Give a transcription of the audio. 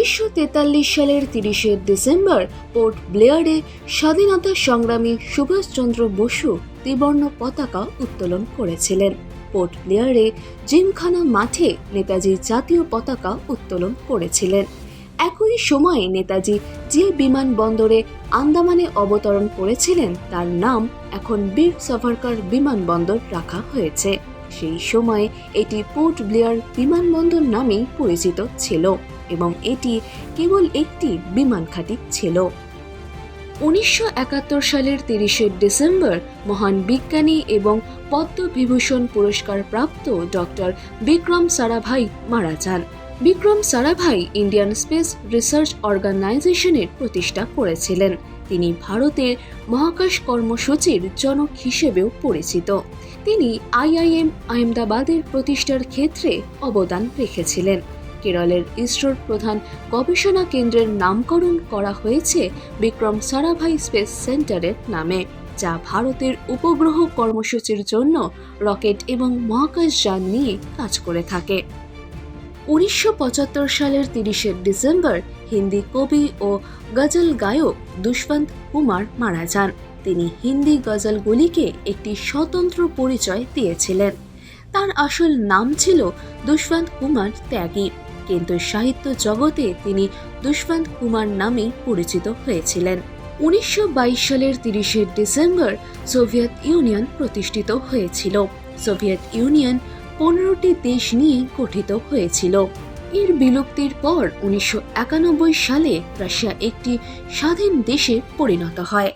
উনিশশো তেতাল্লিশ সালের তিরিশে ডিসেম্বর পোর্ট ব্লেয়ারে স্বাধীনতা সংগ্রামী সুভাষচন্দ্র বসু ত্রিবর্ণ পতাকা উত্তোলন করেছিলেন। পোর্ট ব্লেয়ারে জিমখানা মাঠে নেতাজি জাতীয় পতাকা উত্তোলন করেছিলেন। একই সময়ে নেতাজি যে বিমানবন্দরে আন্দামানে অবতরণ করেছিলেন, তার নাম এখন বীর সাভারকার বিমানবন্দর রাখা হয়েছে। সেই সময়ে এটি পোর্ট ব্লেয়ার বিমানবন্দর নামেই পরিচিত ছিল। এবং এটি কেবল একটি বিমান ঘাঁটি ছিল। উনিশশো একাত্তর সালের তিরিশে ডিসেম্বর মহান বিজ্ঞানী এবং পদ্মবিভূষণ পুরস্কার প্রাপ্ত ডক্টর বিক্রম সারাভাই মারা যান। Vikram Sarabhai Indian space research অর্গানাইজেশনের প্রতিষ্ঠা করেছিলেন। তিনি ভারতের মহাকাশ কর্মসূচির জনক হিসেবেও পরিচিত। তিনি আইআইএম আহমেদাবাদের প্রতিষ্ঠার ক্ষেত্রে অবদান রেখেছিলেন। কেরলের ইসরোর প্রধান গবেষণা কেন্দ্রের নামকরণ করা হয়েছে বিক্রম সারাভাই স্পেস সেন্টারের নামে, যা ভারতের উপগ্রহ কর্মসূচির জন্য রকেট এবং মহাকাশযান নিয়ে কাজ করে থাকে। উনিশশো পঁচাত্তর সালের তিরিশে ডিসেম্বর হিন্দি কবি ও গজল গায়ক দুষ্বন্ত কুমার মারা যান। তিনি হিন্দি গজলগুলিকে একটি স্বতন্ত্র পরিচয় দিয়েছিলেন। তার আসল নাম ছিল দুষ্বন্ত কুমার ত্যাগী। কিন্তু সাহিত্য জগতে তিনি দুষ্বন্ত কুমার নামেই পরিচিত হয়েছিলেন। উনিশশো বাইশ সালের তিরিশে ডিসেম্বর সোভিয়েত ইউনিয়ন প্রতিষ্ঠিত হয়েছিল। সোভিয়েত ইউনিয়ন পনেরোটি দেশ নিয়ে গঠিত হয়েছিল। এর বিলুপ্তির পর উনিশশো একানব্বই সালে রাশিয়া একটি স্বাধীন দেশে পরিণত হয়।